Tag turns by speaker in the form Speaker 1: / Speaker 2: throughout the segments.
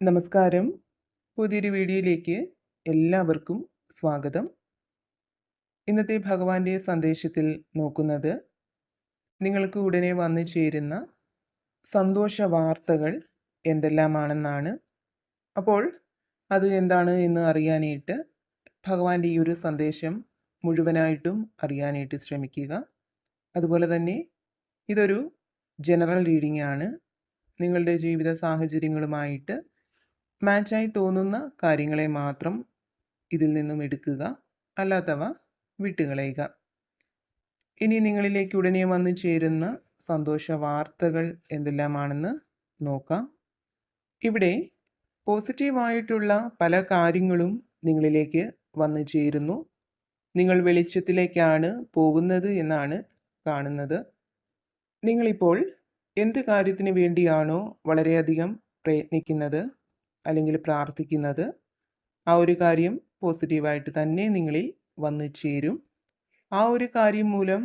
Speaker 1: നമസ്കാരം. പുതിയൊരു വീഡിയോയിലേക്ക് എല്ലാവർക്കും സ്വാഗതം. ഇന്നത്തെ ഭഗവാന്റെ സന്ദേശത്തിൽ നോക്കുന്നത് നിങ്ങൾക്ക് ഉടനെ വന്നു ചേരുന്ന സന്തോഷ വാർത്തകൾ എന്തെല്ലാമാണെന്നാണ്. അപ്പോൾ അത് എന്താണ് എന്ന് അറിയാനായിട്ട് ഭഗവാന്റെ ഈ ഒരു സന്ദേശം മുഴുവനായിട്ടും അറിയാനായിട്ട് ശ്രമിക്കുക. അതുപോലെ തന്നെ ഇതൊരു ജനറൽ റീഡിംഗ് ആണ് നിങ്ങളുടെ ജീവിത സാഹചര്യങ്ങളുമായിട്ട് മാച്ചായി തോന്നുന്ന കാര്യങ്ങളെ മാത്രം ഇതിൽ നിന്നും എടുക്കുക അല്ലാത്തവ വിട്ടുകളയുക. ഇനി നിങ്ങളിലേക്ക് ഉടനെ വന്നു ചേരുന്ന സന്തോഷ വാർത്തകൾ എന്തെല്ലാമാണെന്ന് നോക്കാം. ഇവിടെ പോസിറ്റീവായിട്ടുള്ള പല കാര്യങ്ങളും നിങ്ങളിലേക്ക് വന്നു ചേരുന്നു. നിങ്ങൾ വെളിച്ചത്തിലേക്കാണ് പോകുന്നത് എന്നാണ് കാണുന്നത്. നിങ്ങളിപ്പോൾ എന്ത് കാര്യത്തിന് വേണ്ടിയാണോ വളരെയധികം പ്രയത്നിക്കുന്നത്? അല്ലെങ്കിൽ പ്രാർത്ഥിക്കുന്നത് ആ ഒരു കാര്യം പോസിറ്റീവായിട്ട് തന്നെ നിങ്ങളിൽ വന്നു ചേരും. ആ ഒരു കാര്യം മൂലം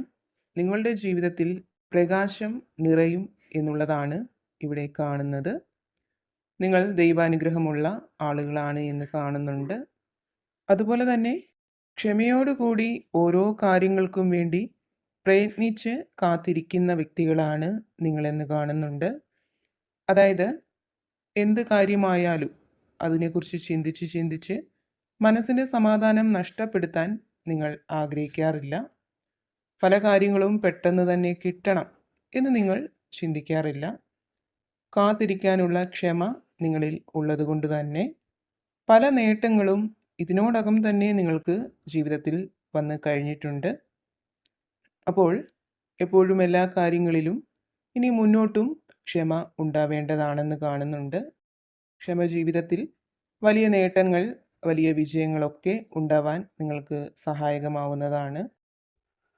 Speaker 1: നിങ്ങളുടെ ജീവിതത്തിൽ പ്രകാശം നിറയും എന്നുള്ളതാണ് ഇവിടെ കാണുന്നത്. നിങ്ങൾ ദൈവാനുഗ്രഹമുള്ള ആളുകളാണ് എന്ന് കാണുന്നുണ്ട്. അതുപോലെ തന്നെ ക്ഷമയോടുകൂടി ഓരോ കാര്യങ്ങൾക്കും വേണ്ടി പ്രയത്നിച്ച് കാത്തിരിക്കുന്ന വ്യക്തികളാണ് നിങ്ങളെന്ന് കാണുന്നുണ്ട്. അതായത് എന്ത് കാര്യമായാലും അതിനെക്കുറിച്ച് ചിന്തിച്ച് ചിന്തിച്ച് മനസ്സിന്റെ സമാധാനം നഷ്ടപ്പെടുത്താൻ നിങ്ങൾ ആഗ്രഹിക്കാറില്ല. പല കാര്യങ്ങളും പെട്ടെന്ന് തന്നെ കിട്ടണം എന്ന് നിങ്ങൾ ചിന്തിക്കാറില്ല. കാത്തിരിക്കാനുള്ള ക്ഷമ നിങ്ങളിൽ ഉള്ളതുകൊണ്ട് തന്നെ പല നേട്ടങ്ങളും ഇതിനോടകം തന്നെ നിങ്ങൾക്ക് ജീവിതത്തിൽ വന്ന് കഴിഞ്ഞിട്ടുണ്ട്. അപ്പോൾ എപ്പോഴും എല്ലാ കാര്യങ്ങളിലും ഇനി മുന്നോട്ടും ക്ഷമ ഉണ്ടാവേണ്ടതാണെന്ന് കാണുന്നുണ്ട്. ക്ഷമ ജീവിതത്തിൽ വലിയ നേട്ടങ്ങൾ വലിയ വിജയങ്ങളൊക്കെ ഉണ്ടാവാൻ നിങ്ങൾക്ക് സഹായകമാവുന്നതാണ്.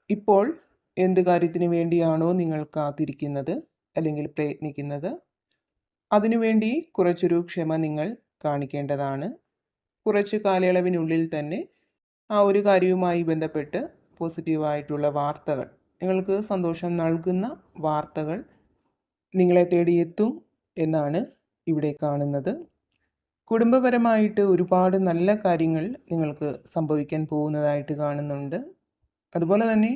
Speaker 1: ഇപ്പോൾ എന്ത് കാര്യത്തിന് വേണ്ടിയാണോ നിങ്ങൾ കാത്തിരിക്കുന്നത് അല്ലെങ്കിൽ പ്രയത്നിക്കുന്നത് അതിനുവേണ്ടി കുറച്ചൊരു ക്ഷമ നിങ്ങൾ കാണിക്കേണ്ടതാണ്. കുറച്ച് കാലയളവിനുള്ളിൽ തന്നെ ആ ഒരു കാര്യവുമായി ബന്ധപ്പെട്ട് പോസിറ്റീവായിട്ടുള്ള വാർത്തകൾ നിങ്ങൾക്ക് സന്തോഷം നൽകുന്ന വാർത്തകൾ നിങ്ങളെ തേടിയെത്തും എന്നാണ് ഇവിടെ കാണുന്നത്. കുടുംബപരമായിട്ട് ഒരുപാട് നല്ല കാര്യങ്ങൾ നിങ്ങൾക്ക് സംഭവിക്കാൻ പോകുന്നതായിട്ട് കാണുന്നുണ്ട്. അതുപോലെ തന്നെ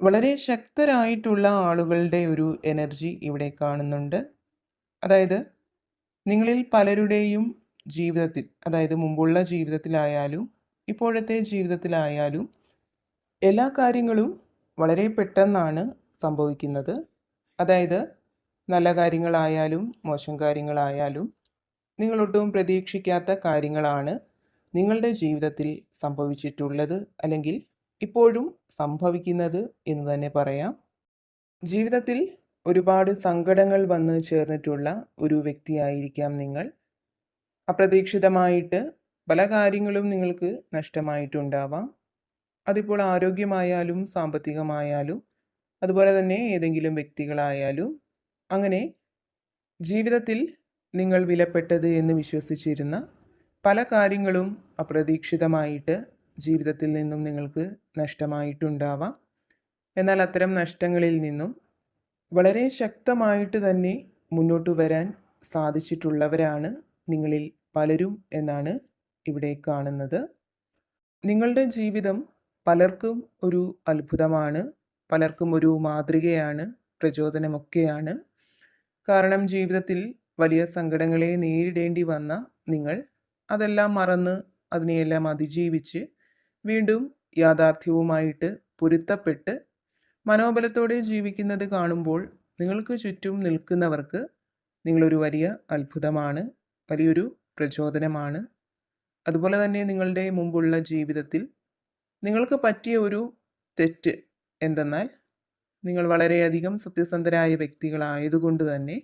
Speaker 1: വളരെ ശക്തരായിട്ടുള്ള ആളുകളുടെ ഒരു എനർജി ഇവിടെ കാണുന്നുണ്ട്. അതായത് നിങ്ങളിൽ പലരുടെയും ജീവിതത്തിൽ അതായത് മുമ്പുള്ള ജീവിതത്തിലായാലും ഇപ്പോഴത്തെ ജീവിതത്തിലായാലും എല്ലാ കാര്യങ്ങളും വളരെ പെട്ടെന്നാണ് സംഭവിക്കുന്നത്. അതായത് നല്ല കാര്യങ്ങളായാലും മോശം കാര്യങ്ങളായാലും നിങ്ങളൊട്ടും പ്രതീക്ഷിക്കാത്ത കാര്യങ്ങളാണ് നിങ്ങളുടെ ജീവിതത്തിൽ സംഭവിച്ചിട്ടുള്ളത് അല്ലെങ്കിൽ ഇപ്പോഴും സംഭവിക്കുന്നത് എന്ന് തന്നെ പറയാം. ജീവിതത്തിൽ ഒരുപാട് സങ്കടങ്ങൾ വന്ന് ചേർന്നിട്ടുള്ള ഒരു വ്യക്തിയായിരിക്കാം നിങ്ങൾ. അപ്രതീക്ഷിതമായിട്ട് പല കാര്യങ്ങളും നിങ്ങൾക്ക് നഷ്ടമായിട്ടുണ്ടാവാം. അതിപ്പോൾ ആരോഗ്യമായാലും സാമ്പത്തികമായാലും അതുപോലെ തന്നെ ഏതെങ്കിലും വ്യക്തികളായാലും അങ്ങനെ ജീവിതത്തിൽ നിങ്ങൾ വിലപ്പെട്ടത് എന്ന് വിശ്വസിച്ചിരുന്ന പല കാര്യങ്ങളും അപ്രതീക്ഷിതമായിട്ട് ജീവിതത്തിൽ നിന്നും നിങ്ങൾക്ക് നഷ്ടമായിട്ടുണ്ടാവാം. എന്നാൽ അത്തരം നഷ്ടങ്ങളിൽ നിന്നും വളരെ ശക്തമായിട്ട് തന്നെ മുന്നോട്ട് വരാൻ സാധിച്ചിട്ടുള്ളവരാണ് നിങ്ങളിൽ പലരും എന്നാണ് ഇവിടെ കാണുന്നത്. നിങ്ങളുടെ ജീവിതം പലർക്കും ഒരു അത്ഭുതമാണ് പലർക്കും ഒരു മാതൃകയാണ് പ്രചോദനമൊക്കെയാണ്. കാരണം ജീവിതത്തിൽ വലിയ സങ്കടങ്ങളെ നേരിടേണ്ടി വന്ന നിങ്ങൾ അതെല്ലാം മറന്ന് അതിനെയെല്ലാം അതിജീവിച്ച് വീണ്ടും യാഥാർത്ഥ്യവുമായിട്ട് പൊരുത്തപ്പെട്ട് മനോബലത്തോടെ ജീവിക്കുന്നത് കാണുമ്പോൾ നിങ്ങൾക്ക് ചുറ്റും നിൽക്കുന്നവർക്ക് നിങ്ങളൊരു വലിയ അത്ഭുതമാണ് വലിയൊരു പ്രചോദനമാണ്. അതുപോലെ തന്നെ നിങ്ങളുടെ മുമ്പുള്ള ജീവിതത്തിൽ നിങ്ങൾക്ക് പറ്റിയ ഒരു തെറ്റ് എന്തെന്നാൽ നിങ്ങൾ വളരെയധികം സത്യസന്ധരായ വ്യക്തികളായതുകൊണ്ട് തന്നെ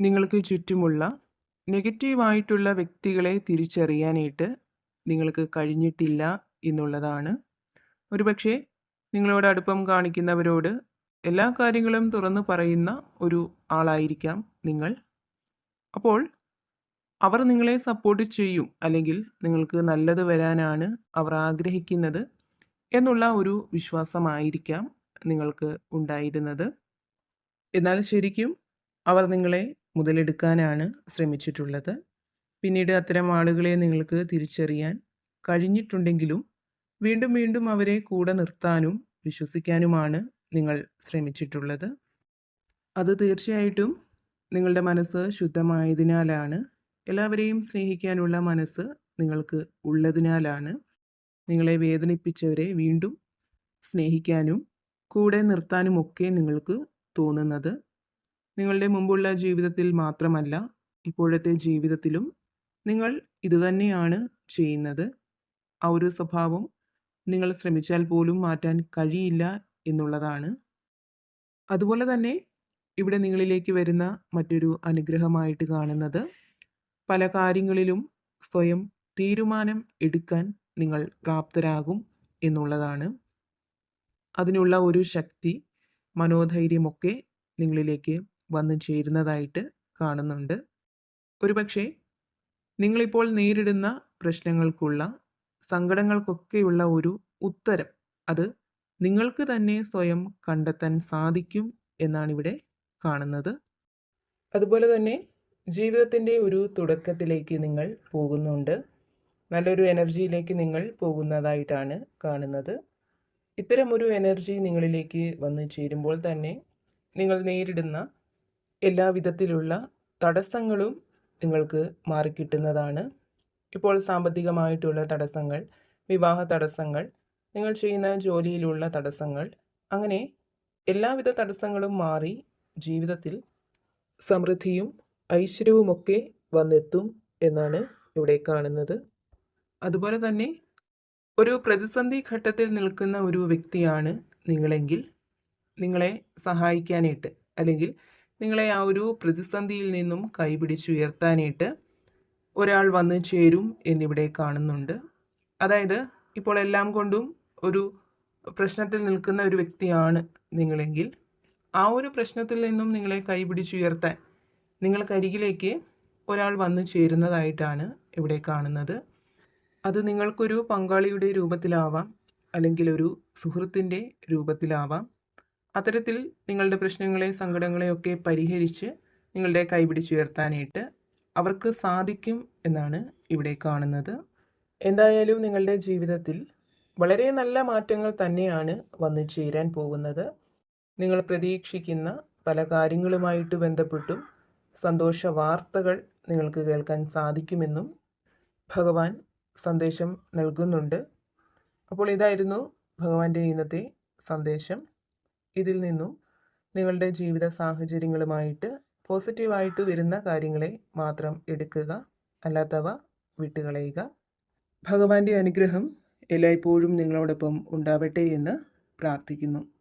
Speaker 1: നിങ്ങൾക്ക് ചുറ്റുമുള്ള നെഗറ്റീവായിട്ടുള്ള വ്യക്തികളെ തിരിച്ചറിയാനായിട്ട് നിങ്ങൾക്ക് കഴിഞ്ഞിട്ടില്ല എന്നുള്ളതാണ്. ഒരുപക്ഷെ നിങ്ങളോട് അടുപ്പം കാണിക്കുന്നവരോട് എല്ലാ കാര്യങ്ങളും തുറന്നു പറയുന്ന ഒരു ആളായിരിക്കാം നിങ്ങൾ. അപ്പോൾ അവർ നിങ്ങളെ സപ്പോർട്ട് ചെയ്യും അല്ലെങ്കിൽ നിങ്ങൾക്ക് നല്ലത് വരാനാണ് അവർ ആഗ്രഹിക്കുന്നത് എന്നുള്ള ഒരു വിശ്വാസമായിരിക്കാം. നിങ്ങൾക്ക് ഉണ്ടായിരുന്നത്. എന്നാൽ ശരിക്കും അവർ നിങ്ങളെ മുതലെടുക്കാനാണ് ശ്രമിച്ചിട്ടുള്ളത്. പിന്നീട് അത്തരം ആളുകളെ നിങ്ങൾക്ക് തിരിച്ചറിയാൻ കഴിഞ്ഞിട്ടുണ്ടെങ്കിലും വീണ്ടും വീണ്ടും അവരെ കൂടെ നിർത്താനും വിശ്വസിക്കാനുമാണ് നിങ്ങൾ ശ്രമിച്ചിട്ടുള്ളത്. അത് തീർച്ചയായിട്ടും നിങ്ങളുടെ മനസ്സ് ശുദ്ധമായതിനാലാണ്. എല്ലാവരെയും സ്നേഹിക്കാനുള്ള മനസ്സ് നിങ്ങൾക്ക് ഉള്ളതിനാലാണ്. നിങ്ങളെ വേദനിപ്പിച്ചവരെ വീണ്ടും സ്നേഹിക്കാനും കൂടെ നിർത്താനുമൊക്കെ നിങ്ങൾക്ക് തോന്നുന്നത്. നിങ്ങളുടെ മുമ്പുള്ള ജീവിതത്തിൽ മാത്രമല്ല ഇപ്പോഴത്തെ ജീവിതത്തിലും നിങ്ങൾ ഇതുതന്നെയാണ് ചെയ്യുന്നത്. ആ ഒരു സ്വഭാവം നിങ്ങൾ ശ്രമിച്ചാൽ പോലും മാറ്റാൻ കഴിയില്ല എന്നുള്ളതാണ്. അതുപോലെ തന്നെ ഇവിടെ നിങ്ങളിലേക്ക് വരുന്ന മറ്റൊരു അനുഗ്രഹമായിട്ട് കാണുന്നത് പല കാര്യങ്ങളിലും സ്വയം തീരുമാനം എടുക്കാൻ നിങ്ങൾ പ്രാപ്തരാകും എന്നുള്ളതാണ്. അതിനുള്ള ഒരു ശക്തി മനോധൈര്യമൊക്കെ നിങ്ങളിലേക്ക് വന്നു ചേരുന്നതായിട്ട് കാണുന്നുണ്ട്. ഒരുപക്ഷെ നിങ്ങളിപ്പോൾ നേരിടുന്ന പ്രശ്നങ്ങൾക്കുള്ള സങ്കടങ്ങൾക്കൊക്കെയുള്ള ഒരു ഉത്തരം അത് നിങ്ങൾക്ക് തന്നെ സ്വയം കണ്ടെത്താൻ സാധിക്കും എന്നാണിവിടെ കാണുന്നത്. അതുപോലെ തന്നെ ജീവിതത്തിന്റെ ഒരു തുടക്കത്തിലേക്ക് നിങ്ങൾ പോകുന്നുണ്ട്. നല്ലൊരു എനർജിയിലേക്ക് നിങ്ങൾ പോകുന്നതായിട്ടാണ് കാണുന്നത്. ഇത്തരമൊരു എനർജി നിങ്ങളിലേക്ക് വന്ന് ചേരുമ്പോൾ തന്നെ നിങ്ങൾ നേരിടുന്ന എല്ലാ വിധത്തിലുള്ള തടസ്സങ്ങളും നിങ്ങൾക്ക് മാറിക്കിട്ടുന്നതാണ്. ഇപ്പോൾ സാമ്പത്തികമായിട്ടുള്ള തടസ്സങ്ങൾ വിവാഹ തടസ്സങ്ങൾ നിങ്ങൾ ചെയ്യുന്ന ജോലിയിലുള്ള തടസ്സങ്ങൾ അങ്ങനെ എല്ലാവിധ തടസ്സങ്ങളും മാറി ജീവിതത്തിൽ സമൃദ്ധിയും ഐശ്വര്യവുമൊക്കെ വന്നെത്തും എന്നാണ് ഇവിടെ കാണുന്നത്. അതുപോലെ തന്നെ ഒരു പ്രതിസന്ധി ഘട്ടത്തിൽ നിൽക്കുന്ന ഒരു വ്യക്തിയാണ് നിങ്ങളെങ്കിൽ നിങ്ങളെ സഹായിക്കാനായിട്ട് അല്ലെങ്കിൽ നിങ്ങളെ ആ ഒരു പ്രതിസന്ധിയിൽ നിന്നും കൈപിടിച്ചുയർത്താനായിട്ട് ഒരാൾ വന്ന് ചേരും എന്നിവിടെ കാണുന്നുണ്ട്. അതായത് ഇപ്പോൾ എല്ലാം കൊണ്ടും ഒരു പ്രശ്നത്തിൽ നിൽക്കുന്ന ഒരു വ്യക്തിയാണ് നിങ്ങളെങ്കിൽ ആ ഒരു പ്രശ്നത്തിൽ നിന്നും നിങ്ങളെ കൈപിടിച്ചുയർത്താൻ നിങ്ങൾക്കരികിലേക്ക് ഒരാൾ വന്നു ചേരുന്നതായിട്ടാണ് ഇവിടെ കാണുന്നത്. അത് നിങ്ങൾക്കൊരു പങ്കാളിയുടെ രൂപത്തിലാവാം അല്ലെങ്കിൽ ഒരു സുഹൃത്തിന്റെ രൂപത്തിലാവാം. അത്തരത്തിൽ നിങ്ങളുടെ പ്രശ്നങ്ങളെ സങ്കടങ്ങളെയൊക്കെ പരിഹരിച്ച് നിങ്ങളുടെ കൈപിടിച്ചുയർത്താനായിട്ട് അവർക്ക് സാധിക്കും എന്നാണ് ഇവിടെ കാണുന്നത്. എന്തായാലും നിങ്ങളുടെ ജീവിതത്തിൽ വളരെ നല്ല മാറ്റങ്ങൾ തന്നെയാണ് വന്നു ചേരാൻ പോകുന്നത്. നിങ്ങൾ പ്രതീക്ഷിക്കുന്ന പല കാര്യങ്ങളുമായിട്ട് ബന്ധപ്പെട്ടും സന്തോഷ വാർത്തകൾ നിങ്ങൾക്ക് കേൾക്കാൻ സാധിക്കുമെന്നും ഭഗവാൻ സന്ദേശം നൽകുന്നുണ്ട്. അപ്പോൾ ഇതായിരുന്നു ഭഗവാന്റെ ഇന്നത്തെ സന്ദേശം. ഇതിൽ നിന്നും നിങ്ങളുടെ ജീവിത സാഹചര്യങ്ങളുമായിട്ട് പോസിറ്റീവായിട്ട് വരുന്ന കാര്യങ്ങളെ മാത്രം എടുക്കുക അല്ലാത്തവ വിട്ടുകളയുക. ഭഗവാന്റെ അനുഗ്രഹം എല്ലായ്പ്പോഴും നിങ്ങളോടൊപ്പം ഉണ്ടാവട്ടെ എന്ന് പ്രാർത്ഥിക്കുന്നു.